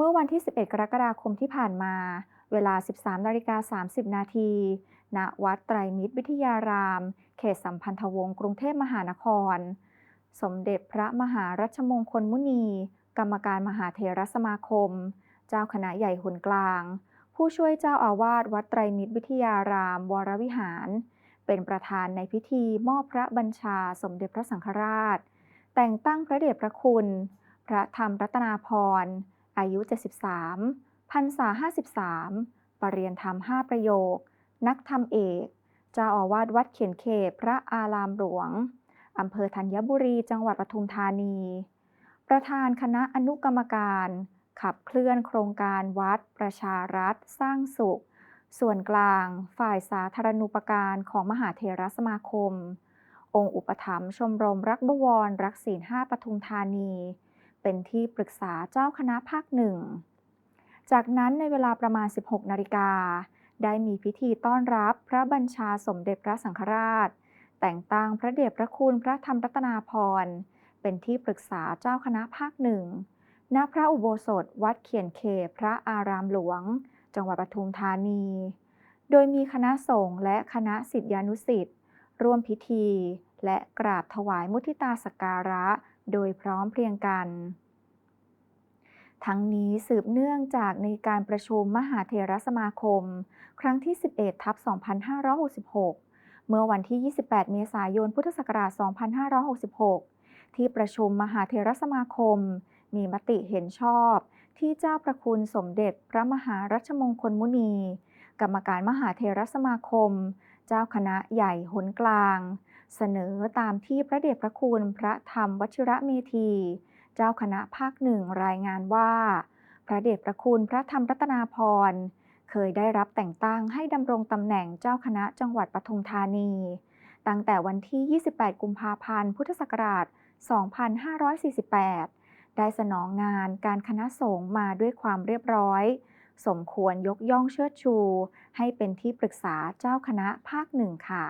เมื่อวันที่ 11 กรกฎาคมที่ผ่านมา เวลา 13นาฬิกา30 นาที ณ วัดไตรมิตรวิทยาราม เขตสัมพันธวงศ์กรุงเทพมหานคร สมเด็จพระมหารัชมงคลมุนี กรรมการมหาเถรสมาคม เจ้าคณะใหญ่หนกลาง ผู้ช่วยเจ้าอาวาสวัดไตรมิตรวิทยาราม วรวิหาร เป็นประธานในพิธีมอบพระบัญชาสมเด็จพระสังฆราช แต่งตั้งพระเดชพระคุณ พระธรรมรัตนาพร อายุ 73พรรษา 53 ปรริยนธรรม 5 ประโยค นักธรรมเอก เจ้าอาวาสวัดเขียนเขตพระอารามหลวง อำเภอธัญบุรี จังหวัดปทุมธานี ประธานคณะอนุกรรมการ ขับเคลื่อนโครงการวัดประชารัฐ สร้างสุข ส่วนกลาง ฝ่ายสาธารณูปการของมหาเถรสมาคม องค์อุปถัมภ์ชมรมรักบวร รักศีลห้าปทุมธานี เป็นที่ปรึกษาเจ้าคณะภาคหนึ่ง จากนั้นในเวลาประมาณ 16 นาฬิกา ได้มีพิธีต้อนรับพระบัญชาสมเด็จพระสังฆราช แต่งตั้งพระเดชพระคุณพระธรรมรัตนาพร เป็นที่ปรึกษาเจ้าคณะภาคหนึ่ง ณ พระอุโบสถวัดเขียนเขพระอารามหลวง จังหวัดปทุมธานี โดยมีคณะสงฆ์และคณะศิษยานุศิษย์ร่วมพิธีและกราบถวายมุทิตาสการะ โดยพร้อมเพรียงกัน ทั้งนี้สืบเนื่องจากในการประชุมมหาเถรสมาคม ครั้งที่ 11 ทับ 2566 เมื่อวันที่ 28 เมษายน พุทธศักราช 2566 ที่ประชุมมหาเถรสมาคม มีมติเห็นชอบที่เจ้าประคุณสมเด็จพระมหารัชมงคลมุนี กรรมการมหาเถรสมาคม เจ้าคณะใหญ่หนกลาง เสนอตามที่พระเดชพระคุณพระธรรมวชิระเมธี เจ้าคณะภาคหนึ่งรายงานว่า พระเดชพระคุณพระธรรมรัตนาพรเคยได้รับแต่งตั้งให้ดำรงตำแหน่งเจ้าคณะจังหวัดปทุมธานี ตั้งแต่วันที่ 28 กุมภาพันธ์ พุทธศักราช 2548 ได้สนองงานการคณะสงฆ์มาด้วยความเรียบร้อย สมควรยกย่องเชิดชู ให้เป็นที่ปรึกษาเจ้าคณะภาคหนึ่งค่ะ